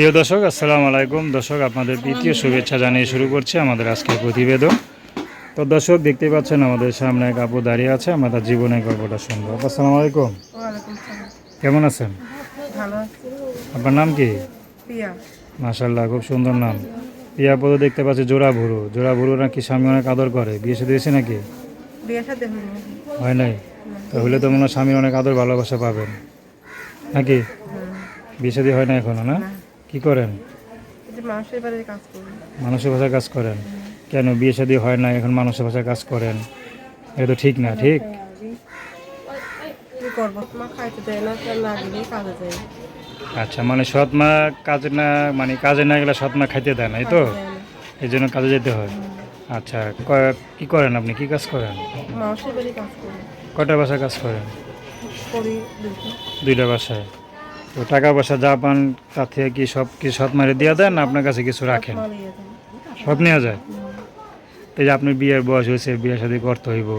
প্রিয় দর্শক আসসালামু আলাইকুম। দর্শক আপনাদের দ্বিতীয় শুভেচ্ছা জানিয়ে শুরু করছি আমাদের আজকের প্রতিবেদন। তো দর্শক দেখতে পাচ্ছেন আমাদের সামনে এক আপু দাঁড়িয়ে আছে আমরা তার জীবনের গল্পটা শুনব। আসসালামু আলাইকুম। কেমন আছেন? আপনার নাম কি? প্রিয়া। মাশাল্লাহ খুব সুন্দর নাম। পিয়া পদ দেখতে পাচ্ছি জোড়া ভুরু। জোড়া ভুরু নাকি স্বামী অনেক আদর করে? বিয়ে সাথে হয়েছে নাকি? হয় নাই? তো হলে তো মনে হয় স্বামী অনেক আদর ভালোবাসা পাবেন। নাকি? বিয়ে সাথে হয় না এখনও না। কি করেন? মানুষের কাজ ভাষায় কাজ করেন? কেন বিয়ে শাদী হয় না এখন মানুষের ভাষায় কাজ করেন? এটা তো ঠিক না ঠিক? আচ্ছা মানে সৎ মা কাজে না মানে কাজে না গেলে সৎ মা খাইতে দেয় না এই তো? এই জন্য কাজে যেতে হয়। আচ্ছা ক- কি করেন আপনি? কি কাজ করেন? কয়টা বাসায় কাজ করেন? দুইটা বাসায়। তো টাকা পয়সা যা পান তার থেকে কি সব কি সৎ মারে দিয়ে দেন না আপনার কাছে কিছু রাখেন? সব নেওয়া যায়? তো এই যে আপনার বিয়ের বয়স হয়েছে বিয়ে শাদী করতে হইব?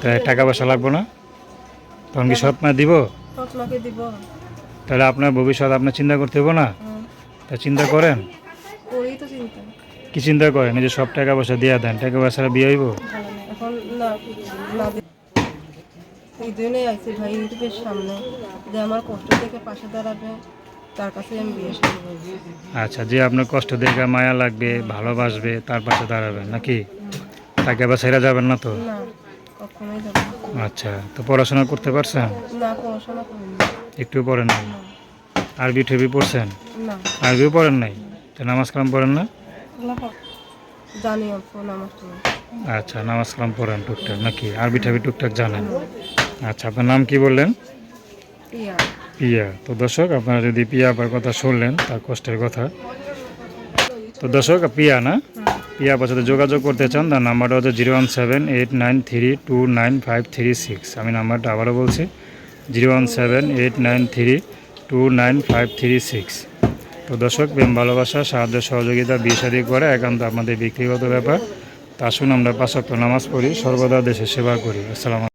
তাই টাকা পয়সা লাগবো না? তখন কি সৎ মা দিব? তাহলে আপনার ভবিষ্যৎ আপনার চিন্তা করতে হবে না? তা চিন্তা করেন? তো কি চিন্তা করেন? এই যে সব টাকা পয়সা দিয়ে দেন টাকা পয়সা বিয়ে হইব? এই জন্যই আইছি ভাই ইউটিউবের সামনে। যে আমার কষ্ট থেকে পাশে দাঁড়াবে তার কাছে আমি বিয়ে শুরু আচ্ছা যে আপনার কষ্ট দেখে মায়া লাগবে ভালোবাসবে তার পাশে দাঁড়াবেন নাকি? তাকে আবার ছেড়ে যাবেন না তো? না না। আচ্ছা তো পড়াশোনা করতে পারছেন? না একটু পড়েন নাই? আরবি ঠেবি পড়ছেন? না। আরবিও পড়েন নাই? তো নামাজ কালাম পড়েন না? জানি নামাজ। আচ্ছা নামাজ কালাম পড়েন টুকটাক নাকি? আরবি ঠাবি টুকটাক জানেন। আচ্ছা আপনার নাম কি বললেন? পিয়া। তো দর্শক আপনারা যদি পিয়া আপার কথা শুনলেন তার কষ্টের কথা। তো দর্শক পিয়া না? পিয়া আপার সাথে যোগাযোগ করতে চান তার নাম্বারটা হচ্ছে zero one seven eight nine three two nine five three six. আমি নাম্বারটা আবারও বলছি zero one seven eight nine three two nine five three six. তো দর্শক প্রেম ভালোবাসা সাহায্য সহযোগিতা বিয়ে করে একান্ত আমাদের ব্যক্তিগত ব্যাপার। শুন আমরা পাশাপ্ত নামাজ পড়ি সর্বদা দেশের সেবা করি। আসসালাম